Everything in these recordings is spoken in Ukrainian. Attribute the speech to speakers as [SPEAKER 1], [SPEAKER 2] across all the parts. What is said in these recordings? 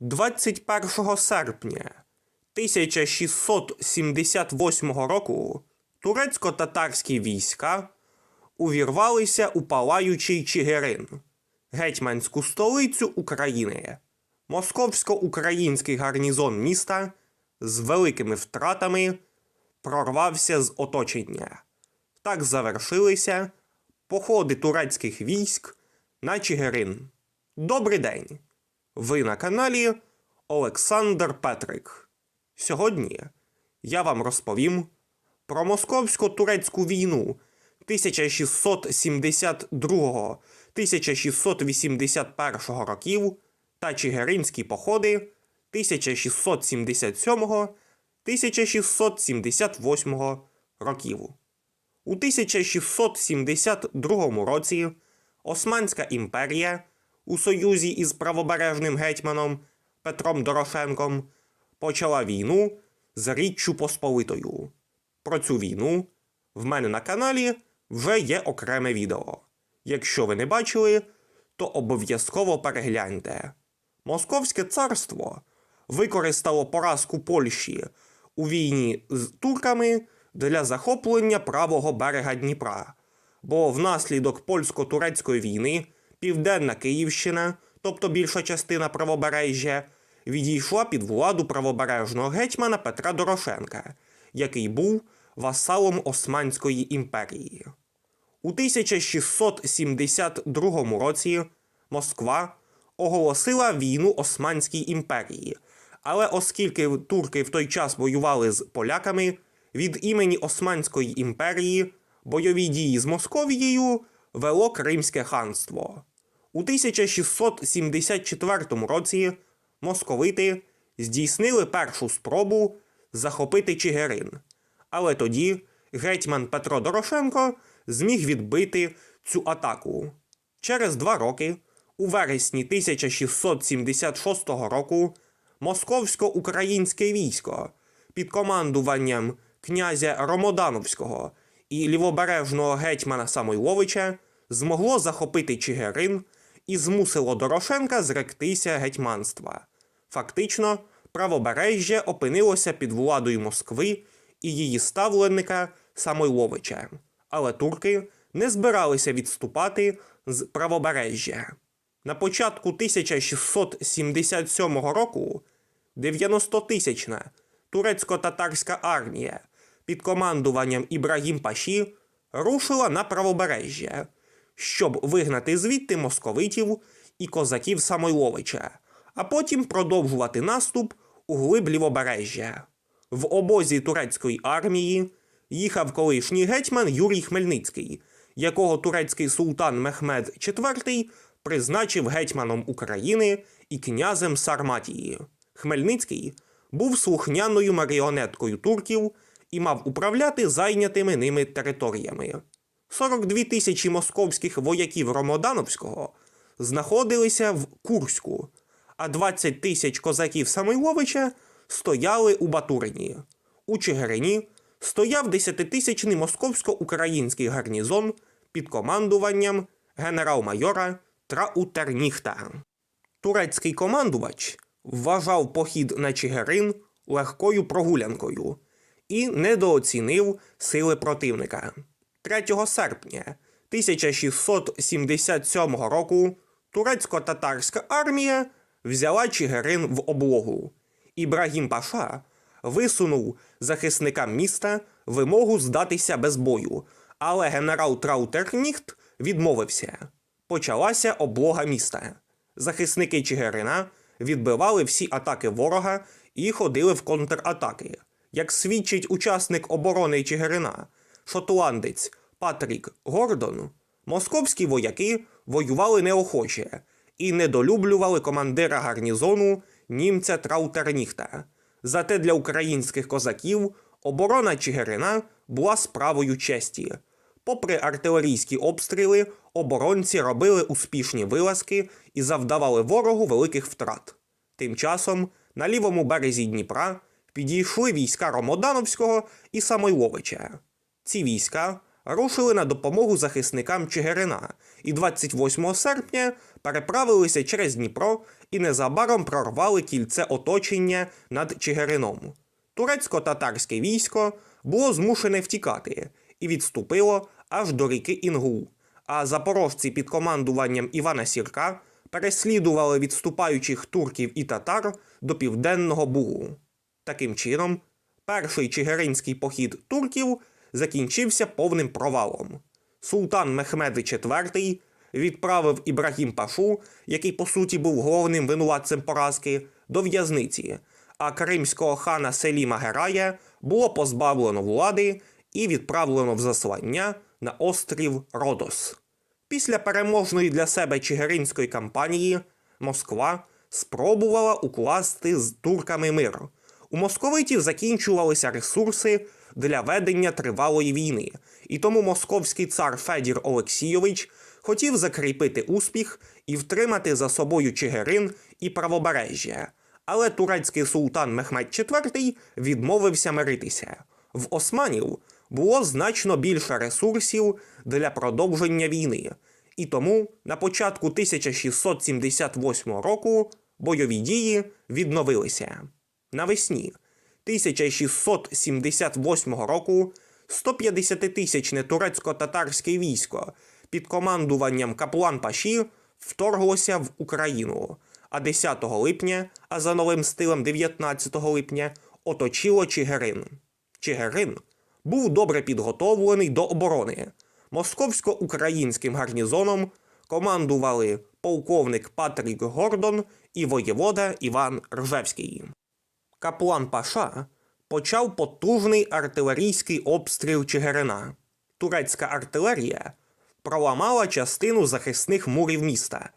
[SPEAKER 1] 21 серпня 1678 року турецько-татарські війська увірвалися у палаючий Чигирин, гетьманську столицю України. Московсько-український гарнізон міста з великими втратами прорвався з оточення. Так завершилися походи турецьких військ на Чигирин. Добрий день! Ви на каналі Олександр Петрик. Сьогодні я вам розповім про московсько-турецьку війну 1672-1681 років та Чигиринські походи 1677-1678 років. У 1672 році Османська імперія у союзі із правобережним гетьманом Петром Дорошенком почала війну з Річчю Посполитою. Про цю війну в мене на каналі вже є окреме відео. Якщо ви не бачили, то обов'язково перегляньте. Московське царство використало поразку Польщі у війні з турками для захоплення правого берега Дніпра, бо внаслідок польсько-турецької війни Південна Київщина, тобто більша частина правобережжя, відійшла під владу правобережного гетьмана Петра Дорошенка, який був васалом Османської імперії. У 1672 році Москва оголосила війну Османській імперії, але оскільки турки в той час воювали з поляками, від імені Османської імперії бойові дії з Московією вело Кримське ханство. У 1674 році московити здійснили першу спробу захопити Чигирин, але тоді гетьман Петро Дорошенко зміг відбити цю атаку. Через два роки, у вересні 1676 року, московсько-українське військо під командуванням князя Ромодановського і лівобережного гетьмана Самойловича змогло захопити Чигирин і змусило Дорошенка зректися гетьманства. Фактично, правобережжя опинилося під владою Москви і її ставленника Самойловича. Але турки не збиралися відступати з правобережжя. На початку 1677 року 90-тисячна турецько-татарська армія під командуванням Ібрагім Паші рушила на правобережжя, щоб вигнати звідти московитів і козаків Самойловича, а потім продовжувати наступ у глиб лівобережжя. В обозі турецької армії їхав колишній гетьман Юрій Хмельницький, якого турецький султан Мехмед IV призначив гетьманом України і князем Сарматії. Хмельницький був слухняною маріонеткою турків і мав управляти зайнятими ними територіями. 42 тисячі московських вояків Ромодановського знаходилися в Курську, а 20 тисяч козаків Самойловича стояли у Батурині. У Чигирині стояв 10-тисячний московсько-український гарнізон під командуванням генерал-майора Траутерніхта. Турецький командувач вважав похід на Чигирин легкою прогулянкою і недооцінив сили противника. 3 серпня 1677 року турецько-татарська армія взяла Чигирин в облогу. Ібрагім Паша висунув захисникам міста вимогу здатися без бою, але генерал Траутерніхт відмовився. Почалася облога міста. Захисники Чигирина відбивали всі атаки ворога і ходили в контратаки. Як свідчить учасник оборони Чигирина, шотландець Патрік Гордон, московські вояки воювали неохоче і недолюблювали командира гарнізону німця Траутерніхта. Зате для українських козаків оборона Чигирина була справою честі. Попри артилерійські обстріли, оборонці робили успішні вилазки і завдавали ворогу великих втрат. Тим часом на лівому березі Дніпра підійшли війська Ромодановського і Самойловича. Ці війська рушили на допомогу захисникам Чигирина і 28 серпня переправилися через Дніпро і незабаром прорвали кільце оточення над Чигирином. Турецько-татарське військо було змушене втікати і відступило аж до ріки Інгул, а запорожці під командуванням Івана Сірка переслідували відступаючих турків і татар до південного Бугу. Таким чином, перший чигиринський похід турків закінчився повним провалом. Султан Мехмед IV відправив Ібрагім Пашу, який по суті був головним винуватцем поразки, до в'язниці, а кримського хана Селіма Герая було позбавлено влади і відправлено в заслання на острів Родос. Після переможної для себе чигиринської кампанії Москва спробувала укласти з турками мир. У московитів закінчувалися ресурси для ведення тривалої війни, і тому московський цар Федір Олексійович хотів закріпити успіх і втримати за собою Чигирин і правобережжя. Але турецький султан Мехмед IV відмовився миритися. В османів було значно більше ресурсів для продовження війни, і тому на початку 1678 року бойові дії відновилися. Навесні 1678 року 150-тисячне турецько-татарське військо під командуванням Каплан Паші вторглося в Україну, а 10 липня, а за новим стилем 19 липня, оточило Чигирин. Чигирин був добре підготовлений до оборони. Московсько-українським гарнізоном командували полковник Патрік Гордон і воєвода Іван Ржевський. Каплан Паша почав потужний артилерійський обстріл Чигирина. Турецька артилерія проламала частину захисних мурів міста,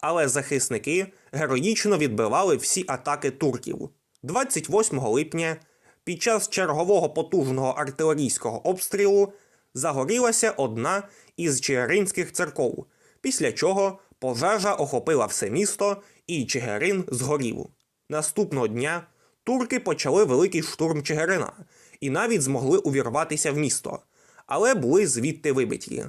[SPEAKER 1] але захисники героїчно відбивали всі атаки турків. 28 липня під час чергового потужного артилерійського обстрілу загорілася одна із чигиринських церков, після чого пожежа охопила все місто і Чигирин згорів. Наступного дня турки почали великий штурм Чигирина і навіть змогли увірватися в місто, але були звідти вибиті.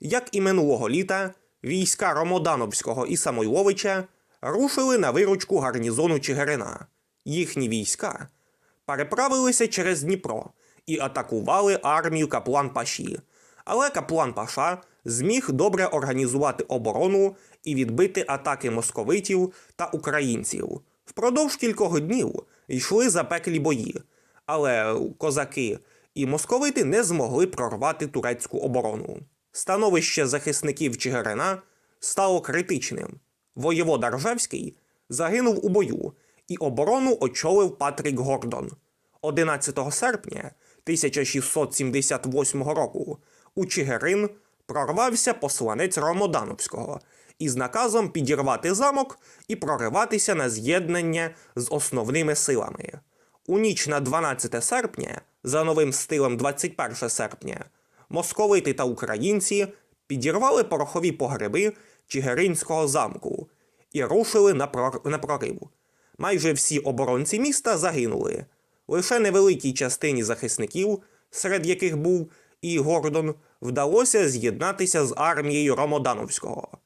[SPEAKER 1] Як і минулого літа, війська Ромодановського і Самойловича рушили на виручку гарнізону Чигирина. Їхні війська переправилися через Дніпро і атакували армію Каплан Паші. Але Каплан Паша зміг добре організувати оборону і відбити атаки московитів та українців. Впродовж кількох днів йшли запеклі бої, але козаки і московити не змогли прорвати турецьку оборону. Становище захисників Чигирина стало критичним. Воєвода Ржевський загинув у бою, і оборону очолив Патрік Гордон. 11 серпня 1678 року у Чигирин прорвався посланець Ромодановського із наказом підірвати замок і прориватися на з'єднання з основними силами. У ніч на 12 серпня, за новим стилем 21 серпня, московити та українці підірвали порохові погреби Чигиринського замку і рушили на, прор... на прорив. Майже всі оборонці міста загинули. Лише невеликій частині захисників, серед яких був і Гордон, вдалося з'єднатися з армією Ромодановського.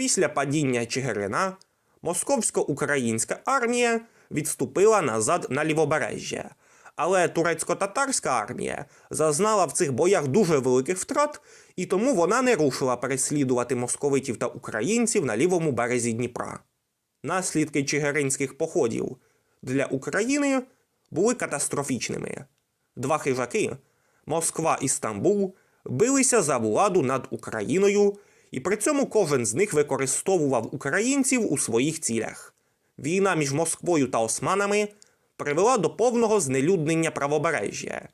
[SPEAKER 1] Після падіння Чигирина московсько-українська армія відступила назад на лівобережжя, але турецько-татарська армія зазнала в цих боях дуже великих втрат, і тому вона не рушила переслідувати московитів та українців на лівому березі Дніпра. Наслідки чигиринських походів для України були катастрофічними. Два хижаки Москва і Стамбул билися за владу над Україною, і при цьому кожен з них використовував українців у своїх цілях. Війна між Москвою та османами привела до повного знелюднення правобережжя.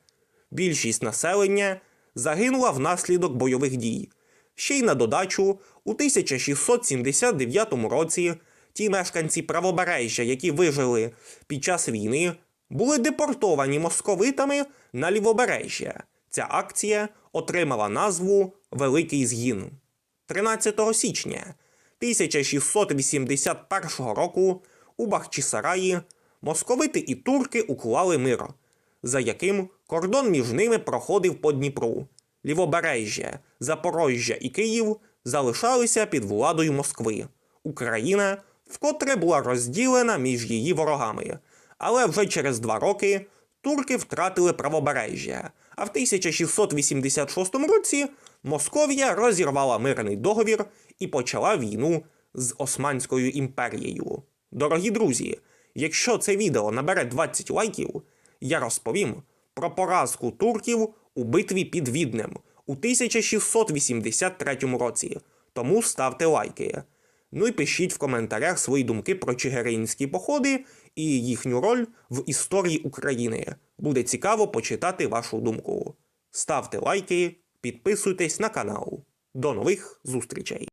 [SPEAKER 1] Більшість населення загинула внаслідок бойових дій. Ще й на додачу, у 1679 році ті мешканці правобережжя, які вижили під час війни, були депортовані московитами на лівобережжя. Ця акція отримала назву Великий Згін. 13 січня 1681 року у Бахчисараї московити і турки уклали мир, за яким кордон між ними проходив по Дніпру. Лівобережжя, Запорожжя і Київ залишалися під владою Москви. Україна вкотре була розділена між її ворогами. Але вже через два роки турки втратили правобережжя, а в 1686 році Московія розірвала мирний договір і почала війну з Османською імперією. Дорогі друзі, якщо це відео набере 20 лайків, я розповім про поразку турків у битві під Віднем у 1683 році. Тому ставте лайки. Ну і пишіть в коментарях свої думки про чигиринські походи і їхню роль в історії України. Буде цікаво почитати вашу думку. Ставте лайки, підписуйтесь на канал. До нових зустрічей!